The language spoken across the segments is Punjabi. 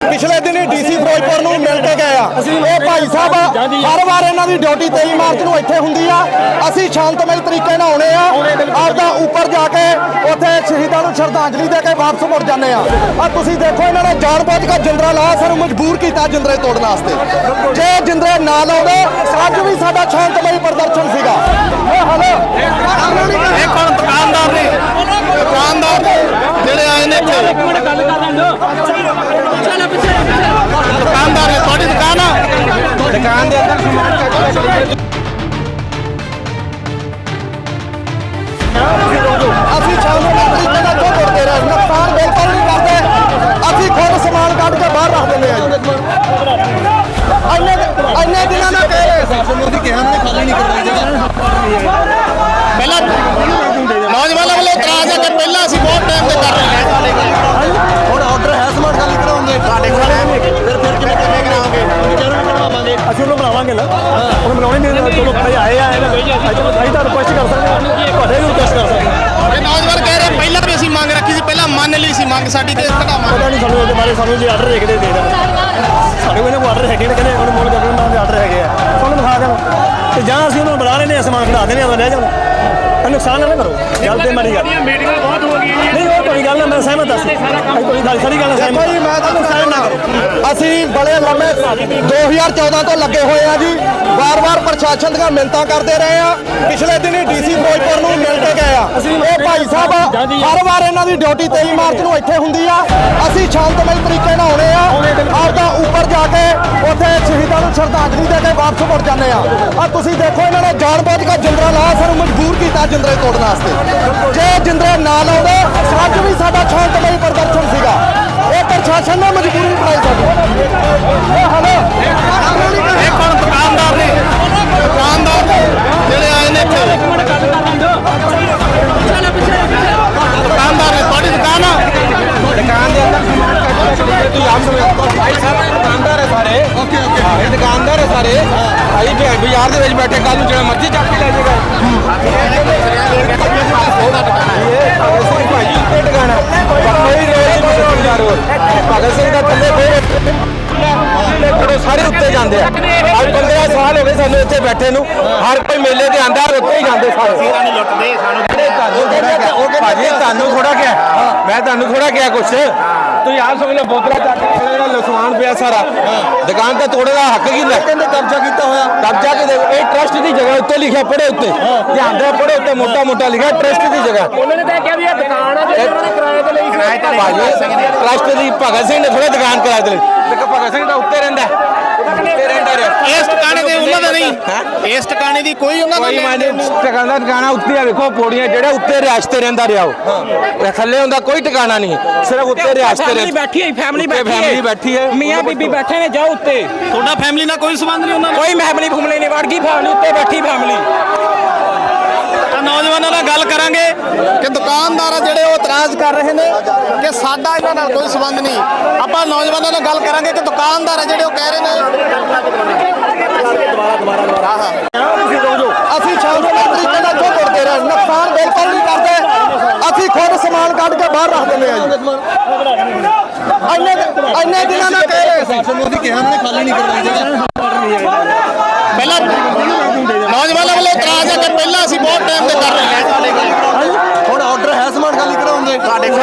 ਪਿਛਲੇ ਦਿਨੀ ਡੀਸੀ ਫਿਰੋਜ਼ਪੁਰ ਨੂੰ ਮਿਲ ਕੇ ਗਏ ਆ। ਇਹ ਭਾਈ ਸਾਹਿਬ, ਹਰ ਵਾਰ ਇਹਨਾਂ ਦੀ ਡਿਊਟੀ 23 ਮਾਰਚ ਨੂੰ ਇੱਥੇ ਹੁੰਦੀ ਆ। ਅਸੀਂ ਸ਼ਾਂਤਮਈ ਤਰੀਕੇ ਨਾਲ ਆਉਣੇ ਆ। ਆਪਦਾ ਉੱਪਰ ਜਾ ਕੇ ਉੱਥੇ ਸ਼ਹੀਦਾਂ ਨੂੰ ਸ਼ਰਧਾਂਜਲੀ ਦੇ ਕੇ ਵਾਪਸ ਮੁੜ ਜਾਂਦੇ ਆ। ਆ ਤੁਸੀਂ ਦੇਖੋ ਇਹਨਾਂ ਨੇ ਜਾਣਬੁੱਝ ਕੇ ਜਿੰਦਰਾ ਲਾਇਆ ਸਾਨੂੰ ਮਜਬੂਰ ਕੀਤਾ ਜਿੰਦਰੇ ਤੋੜਨ ਵਾਸਤੇ। ਜੇ ਜਿੰਦਰੇ ਨਾ ਲਾਉਂਦੇ, ਅੱਜ ਵੀ ਸਾਡਾ ਸ਼ਾਂਤਮਈ ਪ੍ਰਦਰਸ਼ਨ ਸੀਗਾ। ਇਹ ਹਲੋ। ਇਹ ਕੌਣ? ਦੁਕਾਨਦਾਰ ਸਮਾਨ ਕੱਢ ਕੇ ਬਾਹਰ ਰੱਖ ਦਿੰਦੇ ਆ ਇੰਨੇ ਇੰਨੇ ਦਿਨਾਂ ਦਾ ਕਹਿ ਰਹੇ ਸੀ ਉਹਦੀ ਕਿਹਾ ਨੇ ਖਾਲੀ ਨਹੀਂ ਕਰਵਾਈ ਜਗ੍ਹਾ ਪਹਿਲਾਂ ਨੌਜਵਾਨਾਂ ਵੱਲੋਂ ਇਤਰਾਜ਼ ਹੈ ਕਿ ਪਹਿਲਾਂ ਅਸੀਂ ਬਹੁਤ ਟਾਈਮ ਤੇ ਕਰ ਰਹੇ ਹਾਂ। ਹੁਣ ਆਰਡਰ ਹੈ ਸਮਾਨ ਖਾਲੀ ਕਰਾਉਂਦੇ ਸਾਡੇ ਕੋਲ ਫਿਰ ਫਿਰ ਕਿਵੇਂ ਕਿਵੇਂ ਕਰਾਉਂਗੇ ਜਰੂਰ ਕਰਾਵਾਂਗੇ ਅਸੀਂ ਉਹਨੂੰ ਬਣਾਵਾਂਗੇ ਨਾ। ਉਹਨੂੰ ਬਣਾਉਣੇ ਨਹੀਂ ਚਲੋ ਭਾਈ ਆਏ ਆ ਇਹਨਾਂ ਅਸੀਂ ਤਾਂ ਰਿਕੁਐਸਟ ਕਰ ਸਕਦੇ ਹਾਂ। ਤੁਹਾਡੇ ਵੀ ਰਿਕੁਐਸਟ ਕਰ ਮੰਗ ਸਾਡੀ ਤੇ ਪਤਾ ਨਹੀਂ ਸਾਨੂੰ ਇਹਦੇ ਬਾਰੇ ਸਾਨੂੰ ਜੇ ਆਰਡਰ ਦੇਖਦੇ ਦੇ ਦੇਣ। ਸਾਡੇ ਕੋਲ ਆਰਡਰ ਹੈਗੇ ਨੇ ਕਹਿੰਦੇ ਹੁਣ ਮੋਲ ਗਵਰਨਮੈਂਟ ਦੇ ਆਰਡਰ ਹੈਗੇ ਆ। ਤੁਹਾਨੂੰ ਦਿਖਾ ਦੇਣ ਤੇ ਜਾਂ ਅਸੀਂ ਉਹਨੂੰ ਬਣਾ ਲੈਨੇ ਆ ਸਮਾਨ ਖੜਾ ਦੇਣੇ ਆ ਲੈ ਜਾਓ ਇਹ ਨੁਕਸਾਨ ਨਾ ਕਰੋ। ਗੱਲ ਤੇ ਮਾੜੀ ਗੱਲ। ਮੀਟਿੰਗਾਂ ਬਹੁਤ ਹੋ ਗਈਆਂ ਜੀ। ਨਹੀਂ ਉਹ ਕੋਈ ਗੱਲ ਨਾ ਮੈਂ ਸਹਿਮਤ ਹਾਂ ਅਸੀਂ ਕੋਈ ਗੱਲ ਸਾਰੀ ਗੱਲ ਸਹਿਮਤ ਦੇਖੋ ਜੀ ਮੈਂ ਤੁਹਾਨੂੰ ਕਰੋ। ਅਸੀਂ ਬੜੇ ਲੰਮੇ 2014 ਤੋਂ ਲੱਗੇ ਹੋਏ ਆ ਜੀ। ਵਾਰ-ਵਾਰ ਪ੍ਰਸ਼ਾਸਨ ਦੀਆਂ ਮਿੰਤਾਂ ਕਰਦੇ ਰਹੇ ਆ। ਪਿਛਲੇ ਦਿਨੀ ਡੀਸੀ ਫਿਰੋਜ਼ਪੁਰ ਨੂੰ ਆ। ਇਹ ਭਾਈ ਸਾਹਿਬ ਹਰ ਵਾਰ ਇਹਨਾਂ ਦੀ ਡਿਊਟੀ 23 ਮਾਰਚ ਨੂੰ ਇੱਥੇ ਹੁੰਦੀ ਆ। ਅਸੀਂ ਸ਼ਾਂਤਮਈ ਤਰੀਕੇ ਨਾਲ ਆਉਣੇ ਆ। ਆਪਦਾ ਉੱਪਰ ਜਾ ਕੇ ਉੱਥੇ ਸ਼ਹੀਦਾਂ ਨੂੰ ਸ਼ਰਧਾਂਜਲੀ ਦੇ ਕੇ ਵਾਪਸ ਮੁੜ ਜਾਂਦੇ ਆ। ਆ ਤੁਸੀਂ ਦੇਖੋ ਇਹਨਾਂ ਨੇ ਜਾਣਬੁੱਝ ਕੇ ਜਿੰਦਰਾ ਲਾਇਆ ਸਾਨੂੰ ਮਜਬੂਰ ਕੀਤਾ ਜਿੰਦਰੇ ਤੋੜਨ ਵਾਸਤੇ। ਜੇ ਜਿੰਦਰੇ ਨਾ ਲਾਉਂਦੇ ਅੱਜ ਵੀ ਸਾਡਾ ਸ਼ਾਂਤਮਈ ਪ੍ਰਦਰਸ਼ਨ ਸੀਗਾ। ਇਹ ਪ੍ਰਸ਼ਾਸਨ ਨੇ ਮਜਬੂਰੀ ਬਣਾਈ ਸਾਡੀ। ਇਹ ਹਲੋ। ਭਾਈ ਸਾਹਿਬ ਦੁਕਾਨਦਾਰ ਹੈ ਸਾਰੇ। Okay okay. ਇਹ ਦੁਕਾਨਦਾਰ ਹੈ ਸਾਰੇ। ਭਾਈ ਵੀ ਬਾਜ਼ਾਰ ਦੇ ਵਿੱਚ ਬੈਠੇ ਕੱਲ ਨੂੰ ਜਿਹੜਾ ਮਰਜ਼ੀ ਚੱਕ ਕੇ ਲੈ ਜਾਏਗਾ ਇਹ ਭਗਤ ਸਿੰਘ ਦਾ ਥੱਲੇ ਫੇਰ ਸਾਰੇ ਉੱਤੇ ਜਾਂਦੇ ਆ। ਅੱਜ 15 ਸਾਲ ਹੋ ਗਏ ਸਾਨੂੰ ਇੱਥੇ ਬੈਠੇ ਨੂੰ। ਹਰ ਕੋਈ ਮੇਲੇ ਤੇ ਆਂਦਾ ਉੱਤੇ ਹੀ ਜਾਂਦੇ ਸਾਰੇ। ਨਹੀਂ ਲੁੱਟਦੇ ਸਾਨੂੰ ਤੁਹਾਨੂੰ ਥੋੜਾ ਕਿਹਾ ਭਾਜੀ ਤੁਹਾਨੂੰ ਥੋੜਾ ਕਿਹਾ। ਮੈਂ ਤੁਹਾਨੂੰ ਥੋੜਾ ਕਿਹਾ ਕੁਛ। ਤੁਸੀਂ ਆਪ ਸਮਝ ਲਓ ਬੋਤਲਾਂ ਚੱਕ ਕੇ ਖੜੇ ਜਿਹੜਾ ਲਸਵਾਨ ਪਿਆ ਸਾਰਾ ਦੁਕਾਨ ਤੇ ਤੋੜੇ ਦਾ ਹੱਕ ਕੀ ਲੈ? ਕਹਿੰਦੇ ਕਬਜ਼ਾ ਕੀਤਾ ਹੋਇਆ। ਕਬਜ਼ਾ ਕਿ ਇਹ ਟਰਸਟ ਦੀ ਜਗ੍ਹਾ ਉੱਤੇ ਲਿਖਿਆ ਪੜੇ ਉੱਤੇ। ਧਿਆਨ ਦੇ ਪੜੇ ਉੱਤੇ ਮੋਟਾ ਮੋਟਾ ਲਿਖਿਆ ਟਰਸਟ ਦੀ ਜਗ੍ਹਾ। ਉਹਨਾਂ ਨੇ ਤਾਂ ਕਿਹਾ ਵੀ ਇਹ ਦੁਕਾਨ ਆ ਜਿਹੜੀ ਉਹਨਾਂ ਨੇ ਕਿਰਾਏ ਤੇ ਲਈ ਕਿਰਾਏ ਤੇ ਭਾਜੀ ਟਰਸਟ ਦੀ ਭਗਤ ਸਿੰਘ ਨੇ ਥੋੜਾ ਦੁਕਾਨ ਕਰਾ ਦਿੱਤੀ ਤੇ ਭਗਤ ਸਿੰਘ ਦਾ ਉੱਤੇ ਰਹਿੰਦਾ। ਇਸ ਟਿਕਾਣੇ ਤੇ ਉਹਨਾਂ ਦਾ ਨਹੀਂ ਦੀ ਕੋਈ ਉਹਨਾਂ ਦਾ ਕੋਈ ਨਹੀਂ। ਮਾਨੇ ਟਿਕਾਣਾ ਟਿਕਾਣਾ ਉੱਤੇ ਆ ਵੇਖੋ ਪੌੜੀਆਂ ਜਿਹੜਾ ਉੱਤੇ ਤੇ ਰਹਿੰਦਾ ਰਿਹਾ ਉਹ। ਇਹ ਥੱਲੇ ਹੁੰਦਾ ਕੋਈ ਟਿਕਾਣਾ ਨਹੀਂ ਸਿਰਫ ਉੱਤੇ ਰਿਹਾਇਸ਼ ਤੇ ਫੈਮਿਲੀ ਬੈਠੀ ਹੈ ਫੈਮਿਲੀ ਉੱਤੇ ਬੈਠੀ ਹੈ। family ਬੈਠੀ ਹੈ। ਮੀਆਂ ਬੀਬੀ ਬੈਠੇ ਨੇ ਜਾਓ ਉੱਤੇ। ਤੁਹਾਡਾ ਫੈਮਿਲੀ ਨਾਲ ਕੋਈ ਸੰਬੰਧ ਨਹੀਂ ਉਹਨਾਂ ਕੋਈ ਫੈਮਿਲੀ ਫੁਮਲੀ ਨਹੀਂ ਵੜ ਗਈ ਫੈਮਿਲੀ ਉੱਤੇ ਬੈਠੀ ਫੈਮਿਲੀ ਤਾਂ ਨੌਜਵਾਨਾਂ ਨਾਲ ਗੱਲ ਕਰਾਂਗੇ ਕਿ ਦੁਕਾਨਦਾਰ ਆ ਜਿਹੜੇ ਉਹ ਇਤਰਾਜ਼ ਕਰ ਰਹੇ ਨੇ ਕਿ ਸਾਡਾ ਇਹਨਾਂ ਨਾਲ ਕੋਈ ਸੰਬੰਧ ਨਹੀਂ। ਆਪਾਂ ਨੌਜਵਾਨਾਂ ਨਾਲ ਗੱਲ ਕਰਾਂਗੇ ਕਿ ਦੁਕਾਨਦਾਰ ਆ ਜਿਹੜੇ ਉਹ ਕਹਿ ਰਹੇ ਨੇ ਅਸੀਂ ਤਰੀਕੇ ਨਾਲ ਕਿਉਂ ਤੁਰਦੇ ਰਹੇ। ਨੁਕਸਾਨ ਬਿਲਕੁਲ ਨਹੀਂ ਕਰਦੇ। ਅਸੀਂ ਖੁਦ ਸਮਾਨ ਕੱਢ ਕੇ ਬਾਹਰ ਰੱਖ ਦਿੰਦੇ ਆ ਜੀ। ਇੰਨੇ ਇੰਨੇ ਦਿਨਾਂ ਦਾ ਕਹਿ ਰਹੇ ਸੀ। ਉਹਦੀ ਕਿਹਾ ਨੇ ਖਾਲੀ ਨਹੀਂ ਕਰਵਾਈ ਜਗ੍ਹਾ। ਪਹਿਲਾਂ ਨੌਜਵਾਨਾਂ ਵੱਲੋਂ ਇਤਰਾਜ਼ ਹੈ ਕਿ ਪਹਿਲਾਂ ਅਸੀਂ ਬਹੁਤ ਟਾਈਮ ਤੇ ਕਰ ਰਹੇ ਹਾਂ। ਹੁਣ ਆਰਡਰ ਹੈ ਸਮਾਨ ਖਾਲੀ ਕਰਾਉਂਦੇ ਸਾਡੇ ਕੋਲ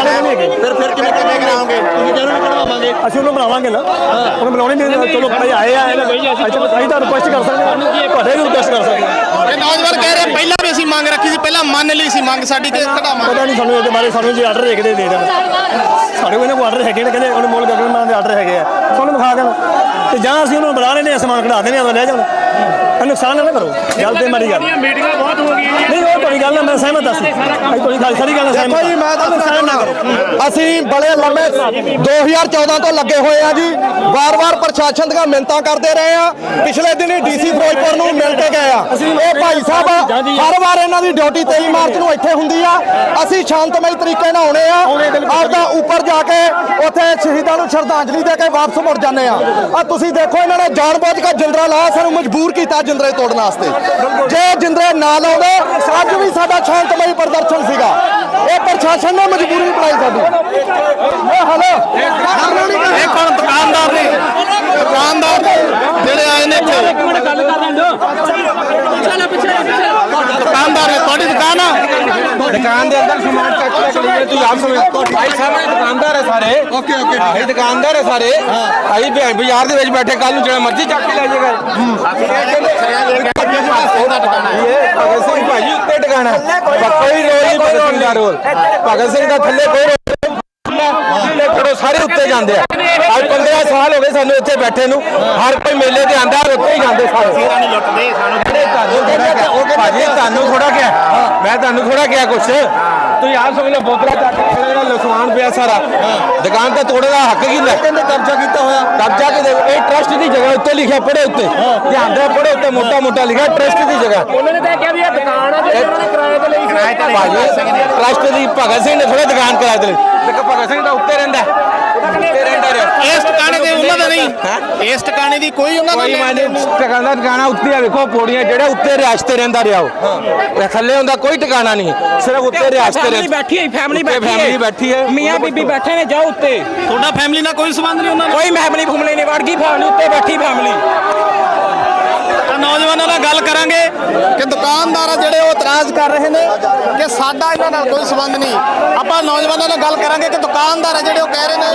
ਫਿਰ ਫਿਰ ਕਿਵੇਂ ਕਿਵੇਂ ਕਰਾਉਂਗੇ? ਤੁਸੀਂ ਜਰੂਰ ਕਰਾਵਾਂਗੇ ਅਸੀਂ ਉਹਨੂੰ ਬਣਾਵਾਂਗੇ ਨਾ। ਉਹਨੂੰ ਬਣਾਉਣੇ ਨਹੀਂ ਚਲੋ ਭਾਈ ਆਏ ਆ ਇਹਨਾਂ ਅਸੀਂ ਤਾਂ ਰਿਕੁਐਸਟ ਕਰ ਸਕਦੇ ਹਾਂ। ਤੁਹਾਡੇ ਵੀ ਰਿਕੁਐਸਟ ਕਰ ਸਕਦੇ ਹਾਂ। ਇਹ ਨੌਜਵਾਨ ਕਹਿ ਰਹੇ ਪਹਿਲਾਂ ਵੀ ਅਸੀਂ ਮੰਗ ਰੱਖੀ ਸੀ ਪਹਿਲਾਂ ਮੰਨ ਲਈ ਸੀ ਮੰਗ ਸਾਡੀ ਤੇ ਘਟਾਵਾਂਗੇ ਪਤਾ ਨਹੀਂ ਸਾਨੂੰ ਇਹਦੇ ਬਾਰੇ ਸਾਨੂੰ ਜੇ ਆਰਡਰ ਦੇਖਦੇ ਦੇ ਦੇਣ। ਸਾਡੇ ਕੋਲ ਆਰਡਰ ਹੈਗੇ ਨੇ ਕਹਿੰਦੇ ਹੁਣ ਮੋਲ ਗਵਰਨਮੈਂਟ ਦੇ ਆਰਡਰ ਹੈਗੇ ਆ। ਤੁਹਾਨੂੰ ਦਿਖਾ ਦੇਣ। ਤੇ ਜਾਂ ਅਸੀਂ ਉਹਨੂੰ ਬਣਾ ਲੈਨੇ ਆ ਸਮਾਨ ਖੜਾ ਦੇਣੇ ਆ ਲੈ ਜਾਓ। ਇਹ ਨੁਕਸਾਨ ਨਾ ਕਰੋ ਗੱਲ ਤੇ ਮਾੜੀ ਗੱਲ। ਮੀਟਿੰਗਾਂ ਬਹੁਤ ਹੋ ਗਈਆਂ ਜੀ। ਨਹੀਂ ਉਹ ਕੋਈ ਗੱਲ ਨਾ ਮੈਂ ਸਹਿਮਤ ਹਾਂ ਅਸੀਂ। ਕੋਈ ਗੱਲ ਸਾਰੀ ਗੱਲ ਸਹਿਮਤ ਦੇਖੋ ਜੀ ਮੈਂ ਤੁਹਾਨੂੰ ਨੁਕਸਾਨ ਨਾ ਕਰੋ। ਅਸੀਂ ਬੜੇ ਲੰਮੇ 2014 ਤੋਂ ਲੱਗੇ ਹੋਏ ਆ ਜੀ। ਵਾਰ-ਵਾਰ ਪ੍ਰਸ਼ਾਸਨ ਦੀਆਂ ਮਿੰਤਾਂ ਕਰਦੇ ਰਹੇ ਆ ਪਿਛਲੇ ਦਿਨੀ ਡੀਸੀ ਫਿਰੋਜ਼ਪੁਰ ਨੂੰ ਮਿਲ ਕੇ ਗਏ ਆ ਇਹ ਭਾਈ ਸਾਹਿਬ ਹਰ ਵਾਰ ਇਹਨਾਂ ਦੀ ਡਿਊਟੀ 23 ਮਾਰਚ ਨੂੰ ਇੱਥੇ ਹੁੰਦੀ ਆ। ਅਸੀਂ ਸ਼ਾਂਤਮਈ ਤਰੀਕੇ ਨਾਲ ਆਉਣੇ ਆ। ਆਪਦਾ ਉੱਪਰ ਜਾ ਕੇ ਉੱਥੇ ਸ਼ਹੀਦਾਂ ਨੂੰ ਸ਼ਰਧਾਂਜਲੀ ਦੇ ਕੇ ਵਾਪਸ ਮੁੜ ਜਾਂਦੇ ਆ। ਆ ਤੁਸੀਂ ਦੇਖੋ ਇਹਨਾਂ ਨੇ ਜਾਣਬੁੱਝ ਕੇ ਜਿੰਦਰਾ ਲਾਇਆ ਸਾਨੂੰ ਮਜਬੂਰ ਕੀਤਾ ਜਿੰਦਰੇ ਤੋੜਨ ਵਾਸਤੇ। ਜੇ ਜਿੰਦਰੇ ਨਾ ਲਾਉਂਦੇ, ਅੱਜ ਵੀ ਸਾਡਾ ਸ਼ਾਂਤਮਈ ਪ੍ਰਦਰਸ਼ਨ ਸੀਗਾ। ਇਹ ਪ੍ਰਸ਼ਾਸਨ ਨੇ ਮਜਬੂਰੀ ਬਣਾਈ ਸਾਡੀ। ਇਹ ਹਲੋ ਇਹ ਕੋਣ ਦੁਕਾਨਦਾਰ ਨੇ ਦੁਕਾਨਦਾਰ ਜਿਹੜੇ ਆਏ ਨੇ ਇੱਥੇ ਦੁਕਾਨਦਾਰ ਨੇ ਤੁਹਾਡੀ ਦੁਕਾਨ ਆ ਦੁਕਾਨ ਦੇ ਅੰਦਰ ਸਮਾਨ ਚੱਕ ਚੱਕ ਲਈਏ ਤੂੰ ਆਪ ਸਮਝ। ਭਾਈ ਸਾਹਮਣੇ ਦੁਕਾਨਦਾਰ ਹੈ ਸਾਰੇ। ਓਕੇ ਓਕੇ ਭਾਈ ਦੁਕਾਨਦਾਰ ਹੈ ਸਾਰੇ। ਭਾਈ ਬਾਜ਼ਾਰ ਦੇ ਵਿੱਚ ਬੈਠੇ ਕੱਲ ਨੂੰ ਜਿਹੜਾ ਮਰਜ਼ੀ ਚੱਕ ਕੇ ਲੈ ਜਾਏਗਾ। ਇਹ ਭਗਤ ਸਿੰਘ ਭਾਜੀ ਉੱਤੇ ਟਿਕਾਣਾ ਕੋਈ ਰੋਲ ਨਹੀਂ ਭਗਤ ਸਿੰਘ ਦਾ ਰੋਲ ਭਗਤ ਸਿੰਘ ਦਾ ਥੱਲੇ ਕੋਈ ਰੋਲ ਥੱਲੇ ਖੜੋ ਸਾਰੇ ਉੱਤੇ ਜਾਂਦੇ ਆ। ਅੱਜ 15 ਸਾਲ ਹੋ ਗਏ ਸਾਨੂੰ ਇੱਥੇ ਬੈਠੇ ਨੂੰ। ਹਰ ਕੋਈ ਮੇਲੇ ਤੇ ਆਂਦਾ ਉੱਤੇ ਹੀ ਜਾਂਦੇ ਸਾਰੇ। ਨਹੀਂ ਲੁੱਟਦੇ ਸਾਨੂੰ ਭਾਜੀ ਤੁਹਾਨੂੰ ਥੋੜਾ ਕਿਹਾ। ਮੈਂ ਤੁਹਾਨੂੰ ਥੋੜਾ ਕਿਹਾ ਕੁਛ। ਤੁਸੀਂ ਆਪ ਸਮਝ ਲਓ ਬੋਤਲਾ ਚੱਕ ਕੇ ਨਾਲ ਲਸਵਾਨ ਪਿਆ ਸਾਰਾ। ਦੁਕਾਨ ਤੇ ਤੋੜੇ ਦਾ ਹੱਕ ਕੀ ਲੈ ਕਹਿੰਦੇ ਕਬਜ਼ਾ ਕੀਤਾ ਹੋਇਆ। ਕਬਜ਼ਾ ਕਿ ਇਹ ਟਰਸਟ ਦੀ ਜਗ੍ਹਾ ਉੱਤੇ ਲਿਖਿਆ ਪੜੇ ਉੱਤੇ। ਧਿਆਨ ਦੇ ਪੜੇ ਉੱਤੇ ਮੋਟਾ ਮੋਟਾ ਲਿਖਿਆ ਟਰਸਟ ਦੀ ਜਗ੍ਹਾ। ਉਹਨਾਂ ਨੇ ਤਾਂ ਕਿਹਾ ਵੀ ਇਹ ਦੁਕਾਨ ਆ ਜਿਹੜੀ ਉਹਨਾਂ ਨੇ ਕਿਰਾਏ ਤੇ ਲਈ ਸੀ। ਭਾਜੀ ਟਰਸਟ ਦੀ ਭਗਤ ਸਿੰਘ ਨੇ ਥੋੜਾ ਦੁਕਾਨ ਕਰਾਇਆ ਤੇ ਲੇਕਿਨ ਭਗਤ ਸਿੰਘ ਦਾ ਉੱਤੇ ਰਹਿੰਦਾ। ਇਸ ਟਿਕਾਣੇ ਤੇ ਉਹਨਾਂ ਦਾ ਨਹੀਂ ਇਸ ਟਿਕਾਣੇ ਦੀ ਕੋਈ ਉਹਨਾਂ ਦਾ ਕੋਈ ਟਿਕਾਣਾ ਟਿਕਾਣਾ ਉੱਤੇ ਆ ਵੇਖੋ ਪੌੜੀਆਂ ਜਿਹੜਾ ਉੱਤੇ ਰਿਆਸ਼ ਤੇ ਰਹਿੰਦਾ ਰਿਹਾ ਉਹ। ਥੱਲੇ ਹੁੰਦਾ ਕੋਈ ਟਿਕਾਣਾ ਨਹੀਂ ਸਿਰਫ ਉੱਤੇ ਰਿਆਸ਼ ਤੇ ਫੈਮਿਲੀ ਰਹਿੰਦਾ। ਬੈਠੀ ਹੈ ਫੈਮਿਲੀ ਬੈਠੀ ਹੈ। family ਬੈਠੀ ਹੈ। ਮੀਆਂ ਬੀਬੀ ਬੈਠੇ ਨੇ ਜਾਓ ਉੱਤੇ। ਤੁਹਾਡਾ ਫੈਮਿਲੀ ਨਾਲ ਕੋਈ ਸੰਬੰਧ ਨਹੀਂ ਉਹਨਾਂ ਨਾਲ? ਕੋਈ ਫੈਮਿਲੀ ਫੁਮਲੀ ਨਹੀਂ ਵੜ ਗਈ ਫੈਮਿਲੀ ਉੱਤੇ ਬੈਠੀ ਫੈਮਿਲੀ ਤਾਂ ਨੌਜਵਾਨਾਂ ਨਾਲ ਗੱਲ ਕਰਾਂਗੇ ਕਿ ਦੁਕਾਨਦਾਰ ਆ ਜਿਹੜੇ ਉਹ ਇਤਰਾਜ਼ ਕਰ ਰਹੇ ਨੇ ਕਿ ਸਾਡਾ ਇਹਨਾਂ ਨਾਲ ਕੋਈ ਸੰਬੰਧ ਨਹੀਂ। ਆਪਾਂ ਨੌਜਵਾਨਾਂ ਨਾਲ ਗੱਲ ਕਰਾਂਗੇ ਕਿ ਦੁਕਾਨਦਾਰ ਆ ਜਿਹੜੇ ਉਹ ਕਹਿ ਰਹੇ ਨੇ।